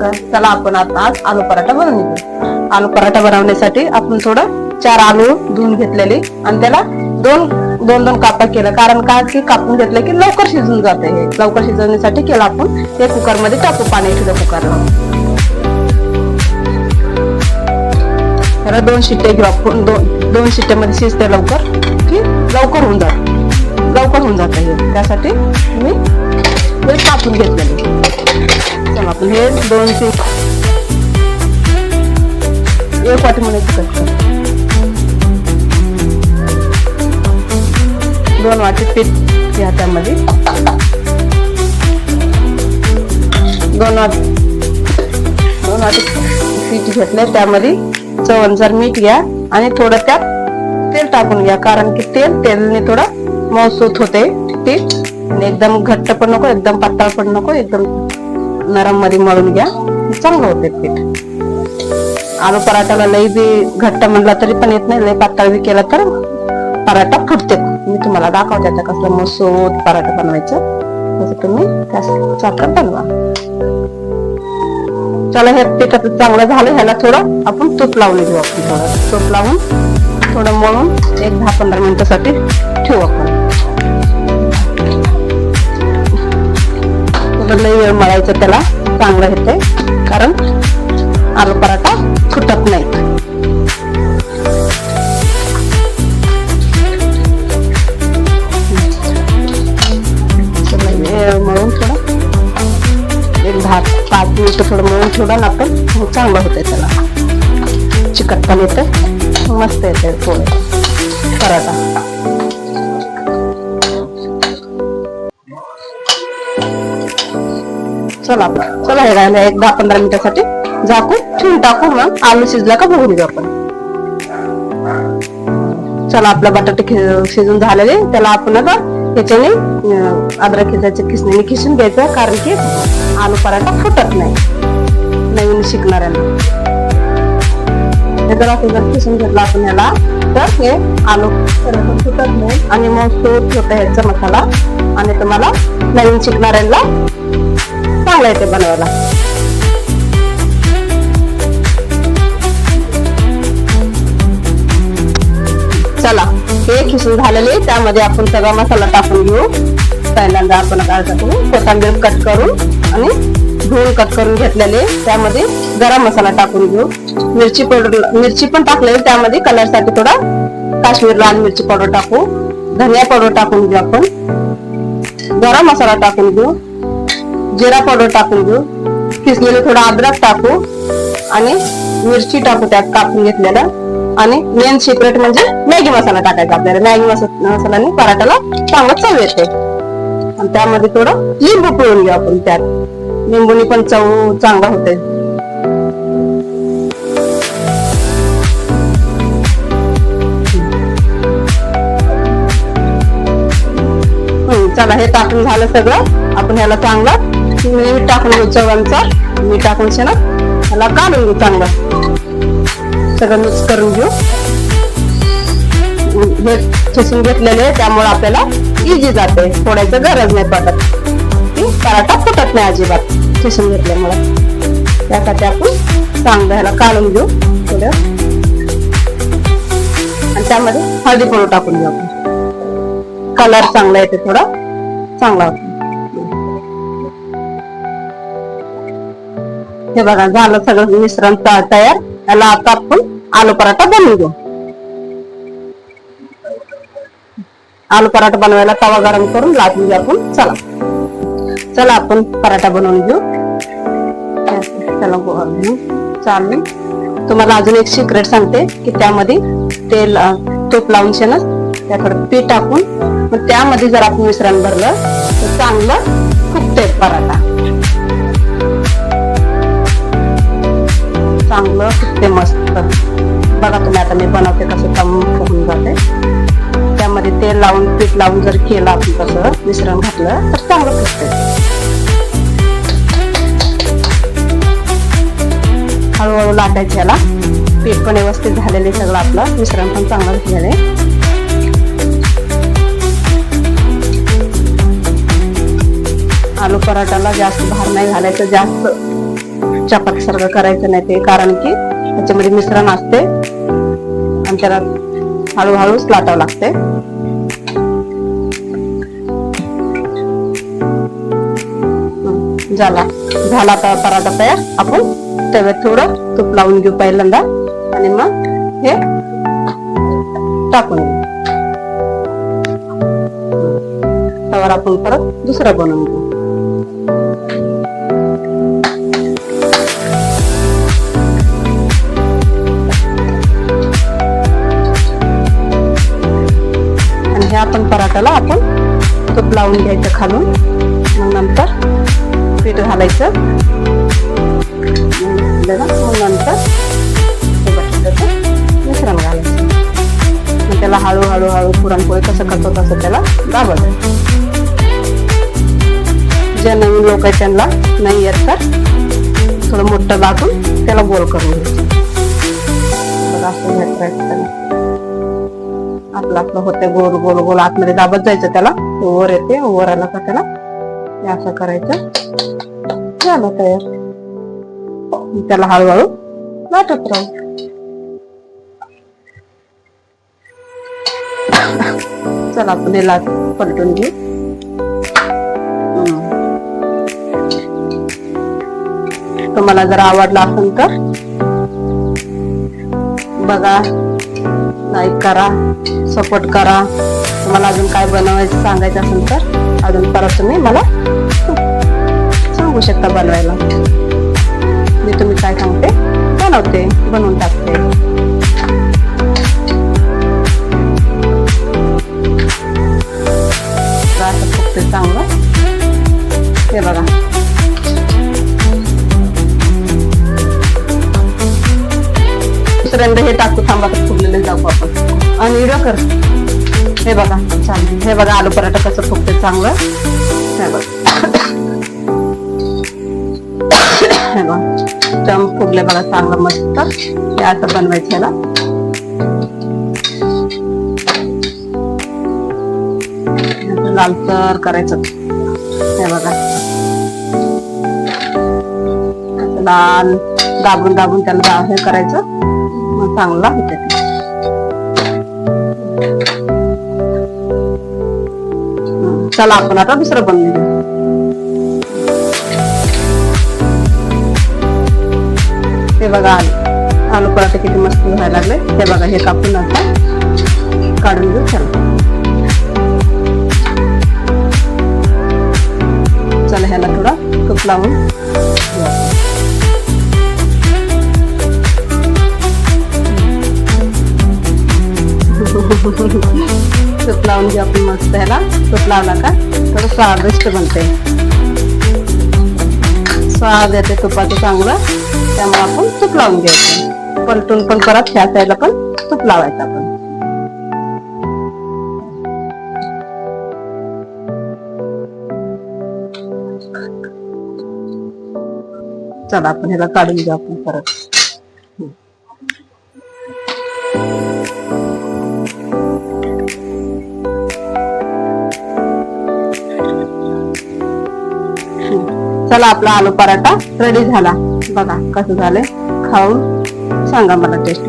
का? चला आपण आता आज आलू पराठा बनवून घेऊ. आलू पराठा बनवण्यासाठी आपण थोडं चार आलू धुवून घेतलेले आणि त्याला दोन दोन दोन कापा केलं. कारण का की कापून घेतलं की लवकर शिजून जाते हे. लवकर शिजवण्यासाठी केलं आपण. ते कुकरमध्ये टाकू पाणी ठेवलं कुकरला. त्याला दोन शिट्टे घेऊ आपण. दोन दोन शिट्ट्यामध्ये शिजते लवकर की लवकर होऊन जात. लवकर होऊन जात हे. त्यासाठी मी हे कापून घेतलेले. चला आपण हे दोनशे एक वाटी मध्ये कट दोन वाटी पीठ घ्या त्यामध्ये. दोन वाटी दोन वाटी पीठ घेतलं त्यामध्ये. चवनसर मीठ घ्या आणि थोडं त्यात तेल टाकून घ्या कारण की तेल तेलने थोडं मौसूत होते पीठ एकदम घट्ट पण नको एकदम पातळ पण नको एकदम नरममध्ये मळून घ्या. चांगलं होते पीठ आलू पराठाला लई बी घट्ट म्हणला तरी पण येत नाही लई पातळ बी केला तर पराठा फुटते. मी तुम्हाला दाखवते आता कसलं मसूत पराठा बनवायचं. तसं तुम्ही त्याच बनवा. चला हे पीठ आता चांगलं झालं ह्याला थोडं आपण तूप लावून घेऊ आपण थोडं. तूप लावून थोडं मळून एक दहा पंधरा मिनिटासाठी ठेवू आपण. थोडं लई वेळ मळायचं त्याला चांगलं येते कारण आलू पराठा फुटत नाही. मळून थोडं एक दहा पाच मिनिटं थोडं मळून ठेवलं ना आपण चांगलं होतंय त्याला. चिकट पण येतं मस्त येते थोडं पराठा चला चला हे राहिलं एक दहा पंधरा मिनिटासाठी. झाकून ठेवून टाकू मग आलू शिजला का बघून घेऊ आपण. चला आपला बटाटे शिजून झालेले. त्याला आपण आता त्याच्याने अद्रक खिसायच्या किसणीने खिसून घ्यायचं. कारण की आलू पराठा फुटत नाही. नवीन शिकणाऱ्यांना. हे जर असं जर किसून घेतला आपण याला तर हे आलू पराठा नाही. आणि मग तो होतं ह्याचा मसाला. आणि तुम्हाला नवीन शिकणाऱ्यांना चांगलं येते बनवायला. चला हे खिसून झालेले त्यामध्ये आपण सगळा मसाला टाकून घेऊ. पहिल्यांदा आपण काय टाकू कोथांबीर कट करून आणि कट करून घेतलेले. त्यामध्ये गरम मसाला टाकून घेऊ. मिरची पावडर मिरची पण टाकलेली त्यामध्ये कलरसाठी थोडा काश्मीर लाल मिरची पावडर टाकू. धनिया पावडर टाकून घेऊ आपण. गरम मसाला टाकून घेऊ. जिरा पावडर टाकून घेऊ. किसलेलं थोडं अद्रक टाकू. आणि मिरची टाकू त्यात कापून घेतलेलं. आणि मेन सिक्रेट म्हणजे मॅगी मसाला टाकायचा आपल्याला. मॅगी मसा- मसाल्याने पराठाला चांगलं चव येते. आणि त्यामध्ये थोडं लिंबू पिळून घेऊ आपण त्यात. लिंबूनी पण चव चांगला होते. चला हे टाकून झालं सगळं. आपण ह्याला चांगलं मीठ टाकून घेऊ चव्हाणचा मीठ टाकून ना. ह्याला काढून घेऊ चांगलं. सगळं मिक्स करून घेऊ. हे ठेसून घेतलेले त्यामुळे आपल्याला इझी जाते. फोडायचं गरज नाही पडत. पराठा फुटत नाही अजिबात. ठेसून घेतल्यामुळे त्यासाठी आपण चांगलं ह्याला काढून घेऊ थोडं आणि त्यामध्ये हळदी पावडर टाकून घेऊ आपण कलर चांगला येते थोडा चांगला होतो हे बघा झालं सगळं मिश्रण त- तयार याला आता आपण आलू पराठा बनवून घेऊ आलू पराठा बनवायला तवा गरम करून लाटून घेऊ आपण चला चला आपण पराठा बनवून घेऊ. त्याला चालू. चालेल तुम्हाला अजून एक सिक्रेट सांगते की त्यामध्ये तेल तूप लावून शेणच त्याकडे पीठ टाकून. मग त्यामध्ये जर आपण मिश्रण भरलं तर चांगलं फुकते पराठा. चांगलं फुकते मस्त. बघा तुम्ही आता मी बनवते कसं कम फुगून जाते त्यामध्ये तेल लावून पीठ लावून जर केलं आपण कसं मिश्रण घातलं तर चांगलं फुगते हळूहळू लाटायचे याला. पीठ पण व्यवस्थित झालेले सगळं आपलं. मिश्रण पण चांगलं झालेलं आलू पराठाला जास्त भार नाही घालायचं जास्त चपाती सारखं करायचं नाही ते कारण की त्याच्यामध्ये मिश्रण असते. आणि त्याला हळूहळूच लाटावं लागते. झाला. झाला तर पराठा तयार. आपण तव्यात थोडं तूप लावून घेऊ पहिल्यांदा. आणि मग हे टाकून घेऊ. त्यावर आपण परत दुसरा बनवून घेऊ. हे आपण. तो तूप लावून घ्यायचं खालून. मग नंतर पीठ घालायचं. मग नंतर मिश्रण घालायचं. मग त्याला हळूहळू हळू पुरणपोळी कसं करतो तसं त्याला दाबायचं जे नवीन लोक आहेत त्यांना नाही येत तर थोडं मोठं दाबून त्याला गोल करून घ्यायचं. बघा असं घेत आपलं आपलं होते गोल गोल गोल आतमध्ये दाबत जायचं त्याला. वर येते वर आला का त्याला? असं करायचं. झालं तयार. त्याला हळूहळू लाटत राहू. चला आपण हे लाट पलटून घेऊ. तुम्हाला जर आवडला असेल तर बघा. लाईक करा सपोर्ट करा. तुम्हाला अजून काय बनवायचं सांगायचं असेल तर अजून परत तुम्ही मला सांगू शकता बनवायला. मी तुम्ही काय सांगते? बनवते बनवून टाकते. असं चांगलं हे बघा. दुसऱ्यांदा हे टाकतो थांबा तर फुगलेले जाऊ आपण. आणि व्हिडिओ कर. हे बघा चालेल हे बघा आलू पराठा कसं फुगते चांगलं. हे बघा. बघा चम फुगले बघा चांगलं मस्त. हे असं बनवायचं ह्याला लालसर करायचं. हे बघा. लाल दाबून दाबून त्याला दा- हे करायचं. मग चांगला होते चला आपण आता दुसरं बनवून हे बघा आलू आलू पराठे किती मस्त व्हायला लागले. हे बघा हे कापून आता काढून घेऊ चला. चला ह्याला थोडा तूप लावून घेऊ लावून घेऊ आपण मस्त ह्याला तूप लावला का तर स्वादिष्ट बनते. स्वाद येते तुपाचं चांगलं. त्यामुळे आपण तूप लावून घ्यायचं पलटून पण परत ह्या साईडला पण तूप लावायचं आपण. चला आपण ह्याला काढून घेऊ आपण परत. चला आपला आलू पराठा रेडी झाला. बघा कसं झालंय. खाऊन सांगा मला टेस्ट